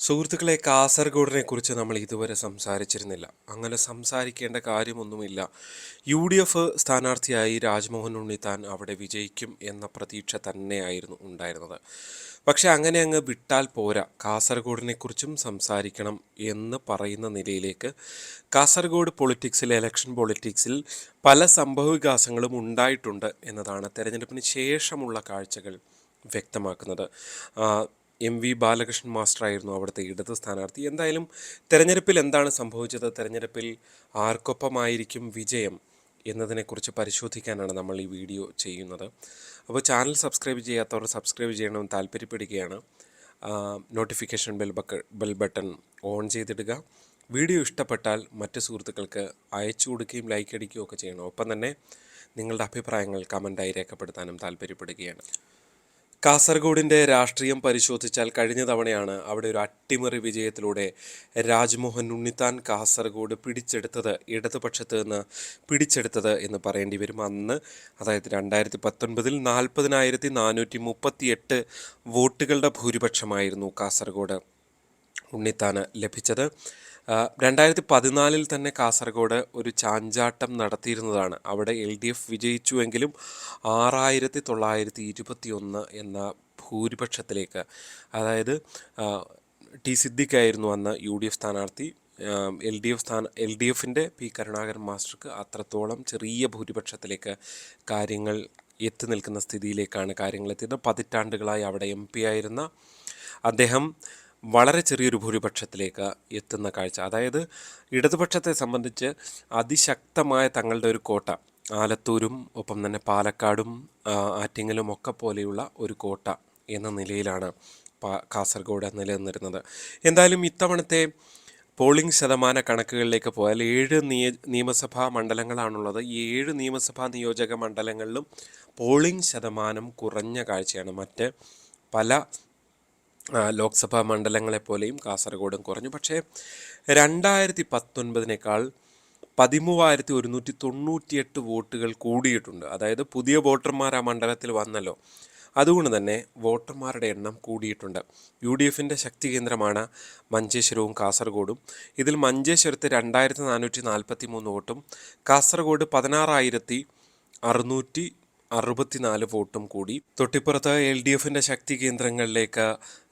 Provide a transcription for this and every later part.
സുഹൃത്തുക്കളെ കാസർഗോഡിനെ കുറിച്ച് നമ്മൾ ഇതുവരെ സംസാരിച്ചിരുന്നില്ല. അങ്ങനെ സംസാരിക്കേണ്ട കാര്യമൊന്നുമില്ല. യു ഡി എഫ് സ്ഥാനാർത്ഥിയായി രാജ്മോഹൻ ഉണ്ണിത്താൻ അവിടെ വിജയിക്കും എന്ന പ്രതീക്ഷ തന്നെയായിരുന്നു ഉണ്ടായിരുന്നത്. പക്ഷെ അങ്ങനെ അങ്ങ് വിട്ടാൽ പോരാ. കാസർഗോഡിനെ കുറിച്ചും സംസാരിക്കണം എന്ന് പറയുന്ന നിലയിലേക്ക് കാസർഗോഡ് പൊളിറ്റിക്സിൽ ഇലക്ഷൻ പൊളിറ്റിക്സിൽ പല സംഭവവികാസങ്ങളും ഉണ്ടായിട്ടുണ്ട് എന്നതാണ് തെരഞ്ഞെടുപ്പിന് ശേഷമുള്ള കാഴ്ചകൾ വ്യക്തമാക്കുന്നത്. എം വി ബാലകൃഷ്ണൻ മാസ്റ്ററായിരുന്നു അവിടുത്തെ ഇടത് സ്ഥാനാർത്ഥി. എന്തായാലും തെരഞ്ഞെടുപ്പിൽ എന്താണ് സംഭവിച്ചത്? തെരഞ്ഞെടുപ്പിൽ ആർക്കൊപ്പമായിരിക്കും വിജയം എന്നതിനെക്കുറിച്ച് പരിശോധിക്കാനാണ് നമ്മൾ ഈ വീഡിയോ ചെയ്യുന്നത്. അപ്പോൾ ചാനൽ സബ്സ്ക്രൈബ് ചെയ്യാത്തവർ സബ്സ്ക്രൈബ് ചെയ്യണമെന്ന് താല്പര്യപ്പെടുകയാണ്. നോട്ടിഫിക്കേഷൻ ബെൽ ബക്ക ബെൽ ബട്ടൺ ഓൺ ചെയ്തിടുക. വീഡിയോ ഇഷ്ടപ്പെട്ടാൽ മറ്റ് സുഹൃത്തുക്കൾക്ക് അയച്ചു കൊടുക്കുകയും ലൈക്ക് അടിക്കുകയും ഒക്കെ ചെയ്യണം. ഒപ്പം തന്നെ നിങ്ങളുടെ അഭിപ്രായങ്ങൾ കമന്റായി രേഖപ്പെടുത്താനും താല്പര്യപ്പെടുകയാണ്. കാസർഗോഡിന്റെ രാഷ്ട്രീയം പരിശോധിച്ചാൽ കഴിഞ്ഞ തവണയാണ് അവിടെ ഒരു അട്ടിമറി വിജയത്തിലൂടെ രാജ്മോഹൻ ഉണ്ണിത്താൻ കാസർഗോഡ് പിടിച്ചെടുത്തത് ഇടതുപക്ഷത്ത് നിന്ന് പിടിച്ചെടുത്തത് എന്ന് പറയേണ്ടി വരും. അന്ന് അതായത് രണ്ടായിരത്തി പത്തൊൻപതിൽ നാൽപ്പതിനായിരത്തി നാനൂറ്റി മുപ്പത്തി എട്ട് വോട്ടുകളുടെ ഭൂരിപക്ഷമായിരുന്നു കാസർഗോഡ്. ഉണ്ണിത്താന് ലഭിച്ചത്. രണ്ടായിരത്തി പതിനാലിൽ തന്നെ കാസർഗോഡ് ഒരു ചാഞ്ചാട്ടം നടത്തിയിരുന്നതാണ്. അവിടെ എൽ ഡി എഫ് വിജയിച്ചുവെങ്കിലും ആറായിരത്തി തൊള്ളായിരത്തി ഇരുപത്തി ഒന്ന് എന്ന ഭൂരിപക്ഷത്തിലേക്ക് അതായത് ടി സിദ്ദിഖായിരുന്നു അന്ന് യു ഡി എഫ് സ്ഥാനാർത്ഥി. എൽ ഡി എഫ് സ്ഥാന എൽ ഡി എഫിന്റെ പി കരുണാകരൻ മാസ്റ്റർക്ക് അത്രത്തോളം ചെറിയ ഭൂരിപക്ഷത്തിലേക്ക് കാര്യങ്ങൾ എത്തി നിൽക്കുന്ന സ്ഥിതിയിലേക്കാണ് കാര്യങ്ങൾ എത്തിയത്. പതിറ്റാണ്ടുകളായി അവിടെ എം പി ആയിരുന്ന അദ്ദേഹം വളരെ ചെറിയൊരു ഭൂരിപക്ഷത്തിലേക്ക് എത്തുന്ന കാഴ്ച. അതായത് ഇടതുപക്ഷത്തെ സംബന്ധിച്ച് അതിശക്തമായ തങ്ങളുടെ ഒരു കോട്ട ആലത്തൂരും ഒപ്പം തന്നെ പാലക്കാടും ആറ്റിങ്ങലും ഒക്കെ പോലെയുള്ള ഒരു കോട്ട എന്ന നിലയിലാണ് കാസർഗോഡ് നിലനിന്നിരുന്നത്. എന്തായാലും ഇത്തവണത്തെ പോളിംഗ് ശതമാന കണക്കുകളിലേക്ക് പോയാൽ ഏഴ് നിയ നിയമസഭാ മണ്ഡലങ്ങളാണുള്ളത്. ഈ ഏഴ് നിയമസഭാ നിയോജക മണ്ഡലങ്ങളിലും പോളിംഗ് ശതമാനം കുറഞ്ഞ കാഴ്ചയാണ്. മറ്റ് പല ലോക്സഭാ മണ്ഡലങ്ങളെപ്പോലെയും കാസർഗോഡും കുറഞ്ഞു. പക്ഷേ രണ്ടായിരത്തി പത്തൊൻപതിനേക്കാൾ പതിമൂവായിരത്തി ഒരുന്നൂറ്റി തൊണ്ണൂറ്റിയെട്ട് വോട്ടുകൾ കൂടിയിട്ടുണ്ട്. അതായത് പുതിയ വോട്ടർമാർ ആ മണ്ഡലത്തിൽ വന്നല്ലോ. അതുകൊണ്ട് തന്നെ വോട്ടർമാരുടെ എണ്ണം കൂടിയിട്ടുണ്ട്. യു ഡി എഫിന്റെ ശക്തി കേന്ദ്രമാണ് മഞ്ചേശ്വരവും കാസർഗോഡും. ഇതിൽ മഞ്ചേശ്വരത്ത് രണ്ടായിരത്തി നാനൂറ്റി നാൽപ്പത്തി മൂന്ന് വോട്ടും കാസർഗോഡ് പതിനാറായിരത്തി അറുന്നൂറ്റി അറുപത്തിനാല് വോട്ടും കൂടി. തൊട്ടിപ്പുറത്ത് എൽ ഡി എഫിന്റെ ശക്തി കേന്ദ്രങ്ങളിലേക്ക്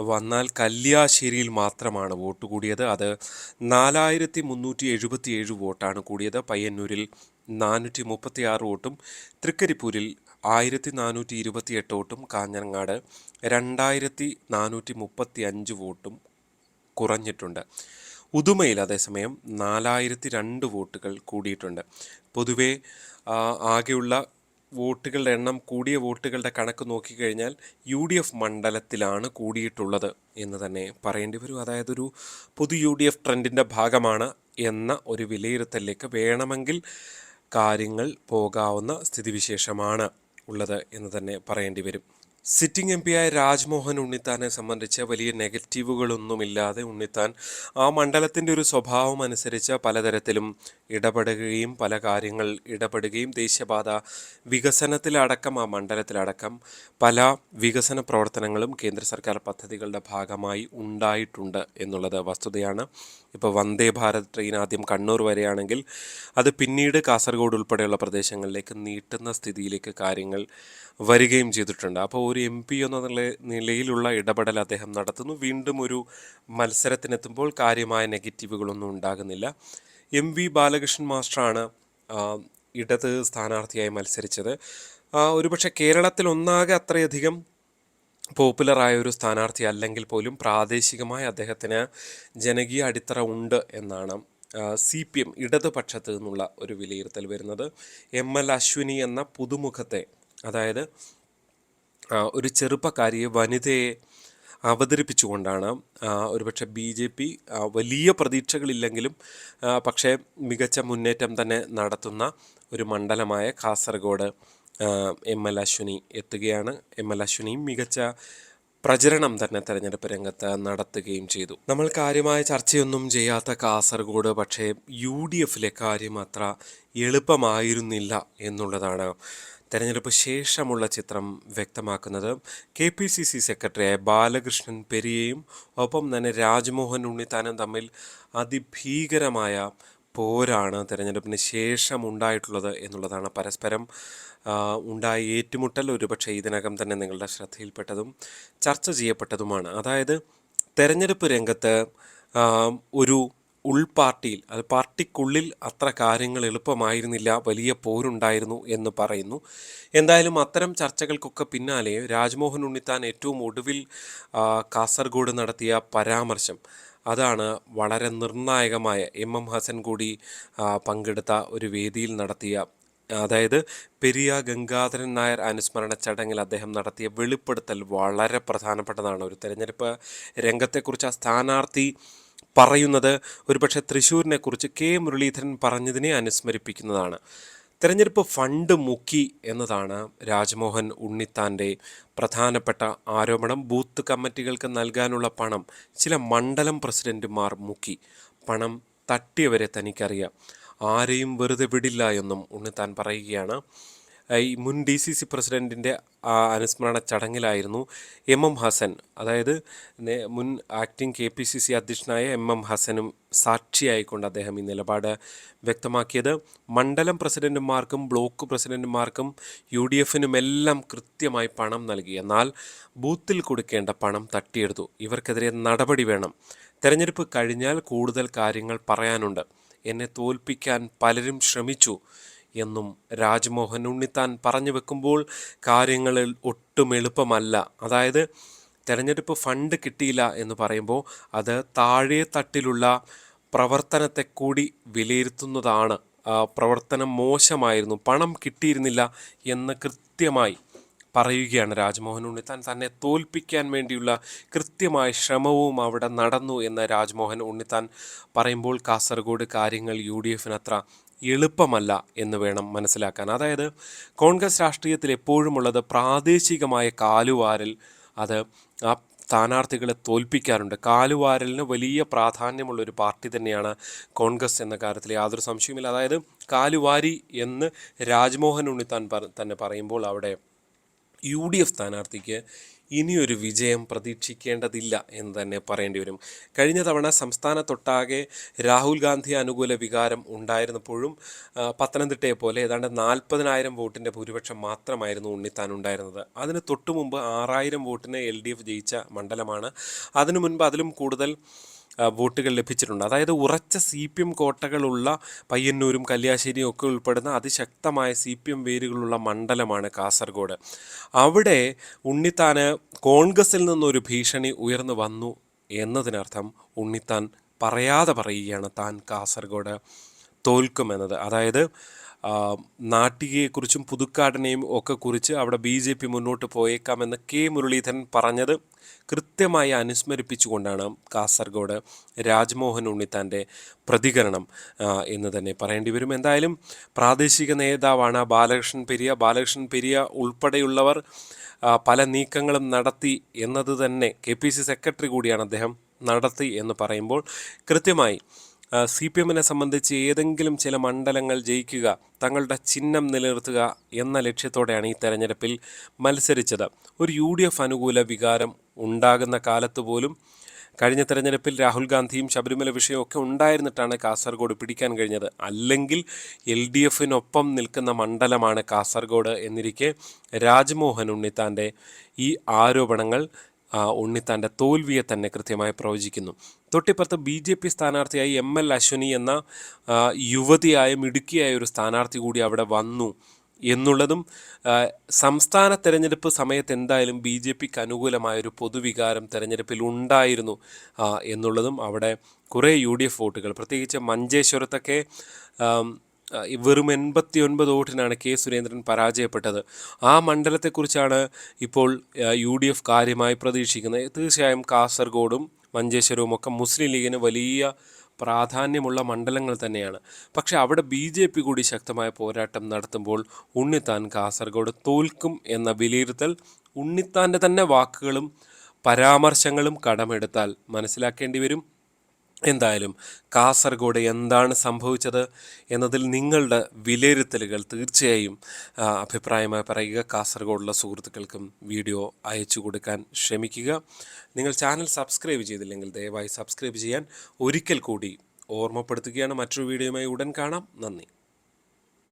വന്നാൽ കല്യാശ്ശേരിയിൽ മാത്രമാണ് വോട്ട് കൂടിയത്. അത് നാലായിരത്തി മുന്നൂറ്റി എഴുപത്തി ഏഴ് വോട്ടാണ് കൂടിയത്. പയ്യന്നൂരിൽ നാനൂറ്റി മുപ്പത്തി ആറ് വോട്ടും തൃക്കരിപ്പൂരിൽ ആയിരത്തി നാനൂറ്റി ഇരുപത്തി എട്ട് വോട്ടും കാഞ്ഞങ്ങാട് രണ്ടായിരത്തി നാനൂറ്റി മുപ്പത്തി അഞ്ച് വോട്ടും കുറഞ്ഞിട്ടുണ്ട്. ഉദുമയിൽ അതേസമയം നാലായിരത്തി രണ്ട് വോട്ടുകൾ കൂടിയിട്ടുണ്ട്. പൊതുവേ ആകെയുള്ള വോട്ടുകളുടെ എണ്ണം കൂടിയ വോട്ടുകളുടെ കണക്ക് നോക്കിക്കഴിഞ്ഞാൽ യു ഡി എഫ് മണ്ഡലത്തിലാണ് കൂടിയിട്ടുള്ളത് എന്ന് തന്നെ പറയേണ്ടി വരും. അതായത് ഒരു പൊതു യു ഡി എഫ് ട്രെൻഡിന്റെ ഭാഗമാണ് എന്ന ഒരു വിലയിരുത്തലിലേക്ക് വേണമെങ്കിൽ കാര്യങ്ങൾ പോകാവുന്ന സ്ഥിതിവിശേഷമാണ് ഉള്ളത് എന്ന് തന്നെ പറയേണ്ടി വരും. സിറ്റിംഗ് എം പിയായ രാജ്മോഹൻ ഉണ്ണിത്താനെ സംബന്ധിച്ച് വലിയ നെഗറ്റീവുകളൊന്നുമില്ലാതെ ഉണ്ണിത്താൻ ആ മണ്ഡലത്തിന്റെ ഒരു സ്വഭാവം അനുസരിച്ച് പലതരത്തിലും ഇടപെടുകയും പല കാര്യങ്ങൾ ഇടപെടുകയും ദേശീയപാത വികസനത്തിലടക്കം ആ മണ്ഡലത്തിലടക്കം പല വികസന പ്രവർത്തനങ്ങളും കേന്ദ്ര സർക്കാർ പദ്ധതികളുടെ ഭാഗമായി ഉണ്ടായിട്ടുണ്ട് എന്നുള്ളത് വസ്തുതയാണ്. ഇപ്പോൾ വന്ദേ ഭാരത് ട്രെയിൻ ആദ്യം കണ്ണൂർ വരെയാണെങ്കിൽ അത് പിന്നീട് കാസർഗോഡ് ഉൾപ്പെടെയുള്ള പ്രദേശങ്ങളിലേക്ക് നീട്ടുന്ന സ്ഥിതിയിലേക്ക് കാര്യങ്ങൾ വരികയും ചെയ്തിട്ടുണ്ട്. അപ്പോൾ ഒരു എം പി എന്ന നില- നിലയിലുള്ള ഇടപെടൽ അദ്ദേഹം നടത്തുന്നു. വീണ്ടും ഒരു മത്സരത്തിനെത്തുമ്പോൾ കാര്യമായ നെഗറ്റീവുകളൊന്നും ഉണ്ടാകുന്നില്ല. എം വി ബാലകൃഷ്ണൻ മാസ്റ്ററാണ് ഇടത് സ്ഥാനാർത്ഥിയായി മത്സരിച്ചത്. ഒരുപക്ഷെ കേരളത്തിൽ ഒന്നാകെ അത്രയധികം പോപ്പുലറായ ഒരു സ്ഥാനാർത്ഥി അല്ലെങ്കിൽ പോലും പ്രാദേശികമായി അദ്ദേഹത്തിന് ജനകീയ അടിത്തറ ഉണ്ട് എന്നാണ് സി പി എം ഇടതുപക്ഷത്ത് നിന്നുള്ള ഒരു വിലയിരുത്തൽ വരുന്നത്. എം എൽ അശ്വിനി എന്ന പുതുമുഖത്തെ അതായത് ഒരു ചെറുപ്പക്കാരിയെ വനിതയെ അവതരിപ്പിച്ചുകൊണ്ടാണ് ഒരുപക്ഷെ ബി ജെ പി വലിയ പ്രതീക്ഷകളില്ലെങ്കിലും പക്ഷേ മികച്ച മുന്നേറ്റം തന്നെ നടത്തുന്ന ഒരു മണ്ഡലമായ കാസർഗോഡ് എം എൽ അശ്വിനി എത്തുകയാണ്. എം എൽ അശ്വിനിയും മികച്ച പ്രചരണം തന്നെ തെരഞ്ഞെടുപ്പ് രംഗത്ത് നടത്തുകയും ചെയ്തു. നമ്മൾ കാര്യമായ ചർച്ചയൊന്നും ചെയ്യാത്ത കാസർഗോഡ് പക്ഷേ യു ഡി എഫിലെ കാര്യം അത്ര എളുപ്പമായിരുന്നില്ല എന്നുള്ളതാണ് തെരഞ്ഞെടുപ്പ് ശേഷമുള്ള ചിത്രം വ്യക്തമാക്കുന്നത് കെ പി സി സി സെക്രട്ടറിയായ ബാലകൃഷ്ണൻ പെരിയയും ഒപ്പം തന്നെ രാജ്മോഹൻ ഉണ്ണിത്താനും തമ്മിൽ അതിഭീകരമായ പോരാണ് തെരഞ്ഞെടുപ്പിന് ശേഷം ഉണ്ടായിട്ടുള്ളത് എന്നുള്ളതാണ് പരസ്പരം ഉണ്ടായ ഏറ്റുമുട്ടൽ. ഒരുപക്ഷെ ഇതിനകം തന്നെ നിങ്ങളുടെ ശ്രദ്ധയിൽപ്പെട്ടതും ചർച്ച ചെയ്യപ്പെട്ടതുമാണ്. അതായത് തെരഞ്ഞെടുപ്പ് രംഗത്ത് ഒരു ഉൾപാർട്ടിയിൽ അത് പാർട്ടിക്കുള്ളിൽ അത്ര കാര്യങ്ങൾ എളുപ്പമായിരുന്നില്ല വലിയ പോരുണ്ടായിരുന്നു എന്ന് പറയുന്നു. എന്തായാലും അത്തരം ചർച്ചകൾക്കൊക്കെ പിന്നാലെ രാജ്മോഹൻ ഉണ്ണിത്താൻ ഏറ്റവും ഒടുവിൽ കാസർഗോഡ് നടത്തിയ പരാമർശം. അതാണ് വളരെ നിർണായകമായ എം എം ഹസൻ കൂടി പങ്കെടുത്ത ഒരു വേദിയിൽ നടത്തിയ അതായത് പെരിയ ഗംഗാധരൻ നായർ അനുസ്മരണ ചടങ്ങിൽ അദ്ദേഹം നടത്തിയ വെളിപ്പെടുത്തൽ വളരെ പ്രധാനപ്പെട്ടതാണ്. ഒരു തെരഞ്ഞെടുപ്പ് രംഗത്തെക്കുറിച്ച് ആ സ്ഥാനാർത്ഥി പറയുന്നത് ഒരുപക്ഷെ തൃശ്ശൂരിനെ കുറിച്ച് കെ മുരളീധരൻ പറഞ്ഞതിനെ അനുസ്മരിപ്പിക്കുന്നതാണ്. തെരഞ്ഞെടുപ്പ് ഫണ്ട് മുക്കി എന്നതാണ് രാജ്മോഹൻ ഉണ്ണിത്താന്റെ പ്രധാനപ്പെട്ട ആരോപണം. ബൂത്ത് കമ്മിറ്റികൾക്ക് നൽകാനുള്ള പണം ചില മണ്ഡലം പ്രസിഡന്റുമാർ മുക്കി. പണം തട്ടിയവരെ തനിക്കറിയാം. ആരെയും വെറുതെ വിടില്ല എന്നും ഉണ്ണിത്താൻ പറയുകയാണ്. ഈ മുൻ ഡി സി സി പ്രസിഡന്റിന്റെ അനുസ്മരണ ചടങ്ങിലായിരുന്നു എം എം ഹസൻ. അതായത് മുൻ acting K P C C അധ്യക്ഷനായ എം എം ഹസനും സാക്ഷിയായിക്കൊണ്ട് അദ്ദേഹം ഈ നിലപാട് വ്യക്തമാക്കിയത്. മണ്ഡലം പ്രസിഡന്റുമാർക്കും ബ്ലോക്ക് പ്രസിഡന്റുമാർക്കും യു ഡി എഫിനുമെല്ലാം കൃത്യമായി പണം നൽകി. എന്നാൽ ബൂത്തിൽ കൊടുക്കേണ്ട പണം തട്ടിയെടുത്തു. ഇവർക്കെതിരെ നടപടി വേണം. തെരഞ്ഞെടുപ്പ് കഴിഞ്ഞാൽ കൂടുതൽ കാര്യങ്ങൾ പറയാനുണ്ട്. എന്നെ തോൽപ്പിക്കാൻ പലരും ശ്രമിച്ചു. എന്നും രാജ്മോഹൻ ഉണ്ണിത്താൻ പറഞ്ഞു വെക്കുമ്പോൾ കാര്യങ്ങളിൽ ഒട്ടും എളുപ്പമല്ല. അതായത് തെരഞ്ഞെടുപ്പ് ഫണ്ട് കിട്ടിയില്ല എന്ന് പറയുമ്പോൾ അത് താഴെ തട്ടിലുള്ള പ്രവർത്തനത്തെ കൂടി വിലയിരുത്തുന്നതാണ്. പ്രവർത്തനം മോശമായിരുന്നു പണം കിട്ടിയിരുന്നില്ല എന്ന് കൃത്യമായി പറയുകയാണ് രാജ്മോഹൻ ഉണ്ണിത്താൻ തന്നെ തോൽപ്പിക്കാൻ വേണ്ടിയുള്ള കൃത്യമായ ശ്രമവും അവിടെ നടന്നു എന്ന് രാജ്മോഹൻ ഉണ്ണിത്താൻ പറയുമ്പോൾ കാസർഗോഡ് കാര്യങ്ങൾ യു ഡി എഫിന് അത്ര എളുപ്പമല്ല എന്ന് വേണം മനസ്സിലാക്കാൻ. അതായത് കോൺഗ്രസ് രാഷ്ട്രീയത്തിൽ എപ്പോഴുമുള്ളത് പ്രാദേശികമായ കാലുവാരൽ അത് ആ സ്ഥാനാർത്ഥികളെ തോൽപ്പിക്കാറുണ്ട്. കാലുവാരലിന് വലിയ പ്രാധാന്യമുള്ള ഒരു പാർട്ടി തന്നെയാണ് കോൺഗ്രസ് എന്ന കാര്യത്തിൽ യാതൊരു സംശയവുമില്ല. അതായത് കാലുവാരി എന്ന് രാജ്മോഹൻ ഉണ്ണിത്താൻ തന്നെ പറയുമ്പോൾ അവിടെ യു ഡി എഫ് സ്ഥാനാർത്ഥിക്ക് ഇനിയൊരു വിജയം പ്രതീക്ഷിക്കേണ്ടതില്ല എന്ന് തന്നെ പറയേണ്ടി വരും. കഴിഞ്ഞ തവണ സംസ്ഥാനത്തൊട്ടാകെ രാഹുൽ ഗാന്ധി അനുകൂല വികാരം ഉണ്ടായിരുന്നപ്പോഴും പത്തനംതിട്ടയെ പോലെ ഏതാണ്ട് നാൽപ്പതിനായിരം വോട്ടിന്റെ ഭൂരിപക്ഷം മാത്രമായിരുന്നു ഉണ്ണിത്താൻ ഉണ്ടായിരുന്നത്. അതിന് തൊട്ടു മുമ്പ് ആറായിരം വോട്ടിന് എൽ ഡി എഫ് ജയിച്ച മണ്ഡലമാണ്. അതിനു മുൻപ് അതിലും കൂടുതൽ വോട്ടുകൾ ലഭിച്ചിട്ടുണ്ട്. അതായത് ഉറച്ച സി പി എം കോട്ടകളുള്ള പയ്യന്നൂരും കല്യാശ്ശേരിയും ഒക്കെ ഉൾപ്പെടുന്ന അതിശക്തമായ സി പി എം വേരുകളുള്ള മണ്ഡലമാണ് കാസർഗോഡ്. അവിടെ ഉണ്ണിത്താന് കോൺഗ്രസിൽ നിന്നൊരു ഭീഷണി ഉയർന്നു വന്നു എന്നതിനർത്ഥം ഉണ്ണിത്താൻ പറയാതെ പറയുകയാണ് താൻ കാസർഗോഡ് തോൽക്കുമെന്നത്. അതായത് നാട്ടികയെക്കുറിച്ചും പുതുക്കാടിനെയും ഒക്കെ കുറിച്ച് അവിടെ ബി ജെ പി മുന്നോട്ട് പോയേക്കാമെന്ന് കെ മുരളീധരൻ പറഞ്ഞത് കൃത്യമായി അനുസ്മരിപ്പിച്ചുകൊണ്ടാണ് കാസർഗോഡ് രാജ്മോഹൻ ഉണ്ണിത്താന്റെ പ്രതികരണം എന്ന് തന്നെ പറയേണ്ടി വരും. എന്തായാലും പ്രാദേശിക നേതാവാണ് ബാലകൃഷ്ണൻ പെരിയ. ബാലകൃഷ്ണൻ പെരിയ ഉൾപ്പെടെയുള്ളവർ പല നീക്കങ്ങളും നടത്തി എന്നത് തന്നെ കെ പി സി സെക്രട്ടറി കൂടിയാണ് അദ്ദേഹം നടത്തി എന്ന് പറയുമ്പോൾ കൃത്യമായി സി പി എമ്മിനെ സംബന്ധിച്ച് ഏതെങ്കിലും ചില മണ്ഡലങ്ങൾ ജയിക്കുക തങ്ങളുടെ ചിഹ്നം നിലനിർത്തുക എന്ന ലക്ഷ്യത്തോടെയാണ് ഈ തെരഞ്ഞെടുപ്പിൽ മത്സരിച്ചത്. ഒരു യു ഡി എഫ് അനുകൂല വികാരം ഉണ്ടാകുന്ന കാലത്ത് പോലും കഴിഞ്ഞ തെരഞ്ഞെടുപ്പിൽ രാഹുൽ ഗാന്ധിയും ശബരിമല വിഷയമൊക്കെ ഉണ്ടായിരുന്നിട്ടാണ് കാസർഗോഡ് പിടിക്കാൻ കഴിഞ്ഞത്. അല്ലെങ്കിൽ എൽ ഡി എഫിനൊപ്പം നിൽക്കുന്ന മണ്ഡലമാണ് കാസർഗോഡ് എന്നിരിക്കെ രാജ്മോഹൻ ഉണ്ണിത്താന്റെ ഈ ആരോപണങ്ങൾ ഉണ്ണിത്താന്റെ തോൽവിയെ തന്നെ കൃത്യമായി പ്രവചിക്കുന്നു. തൊട്ടിപ്പുറത്ത് ബി ജെ പി സ്ഥാനാർത്ഥിയായി എം എൽ അശ്വനി എന്ന യുവതിയായ മിടുക്കിയായ ഒരു സ്ഥാനാർത്ഥി കൂടി അവിടെ വന്നു എന്നുള്ളതും സംസ്ഥാന തെരഞ്ഞെടുപ്പ് സമയത്ത് എന്തായാലും ബി ജെ പിക്ക് അനുകൂലമായൊരു പൊതുവികാരം തെരഞ്ഞെടുപ്പിൽ ഉണ്ടായിരുന്നു എന്നുള്ളതും അവിടെ കുറേ യു ഡി എഫ് വോട്ടുകൾ. പ്രത്യേകിച്ച് മഞ്ചേശ്വരത്തൊക്കെ വെറും എൺപത്തി ഒൻപത് വോട്ടിനാണ് കെ സുരേന്ദ്രൻ പരാജയപ്പെട്ടത്. ആ മണ്ഡലത്തെക്കുറിച്ചാണ് ഇപ്പോൾ യു ഡി എഫ് കാര്യമായി പ്രതീക്ഷിക്കുന്നത്. തീർച്ചയായും കാസർഗോഡും മഞ്ചേശ്വരവും ഒക്കെ മുസ്ലിം ലീഗിന് വലിയ പ്രാധാന്യമുള്ള മണ്ഡലങ്ങൾ തന്നെയാണ്. പക്ഷേ അവിടെ ബി ജെ പി കൂടി ശക്തമായ പോരാട്ടം നടത്തുമ്പോൾ ഉണ്ണിത്താൻ കാസർഗോഡ് തോൽക്കും എന്ന വിലയിരുത്തൽ ഉണ്ണിത്താന്റെ തന്നെ വാക്കുകളും പരാമർശങ്ങളും കടമെടുത്താൽ മനസ്സിലാക്കേണ്ടി വരും. എന്തായാലും കാസർഗോഡ് എന്താണ് സംഭവിച്ചത് എന്നതിൽ നിങ്ങളുടെ വിലയിരുത്തലുകൾ തീർച്ചയായും അഭിപ്രായമായി പറയുക. കാസർഗോഡുള്ള സുഹൃത്തുക്കൾക്കും വീഡിയോ അയച്ചു കൊടുക്കാൻ ശ്രമിക്കുക. നിങ്ങൾ ചാനൽ സബ്സ്ക്രൈബ് ചെയ്തില്ലെങ്കിൽ ദയവായി സബ്സ്ക്രൈബ് ചെയ്യാൻ ഒരിക്കൽ കൂടി ഓർമ്മപ്പെടുത്തുകയാണ്. മറ്റൊരു വീഡിയോയുമായി ഉടൻ കാണാം. നന്ദി.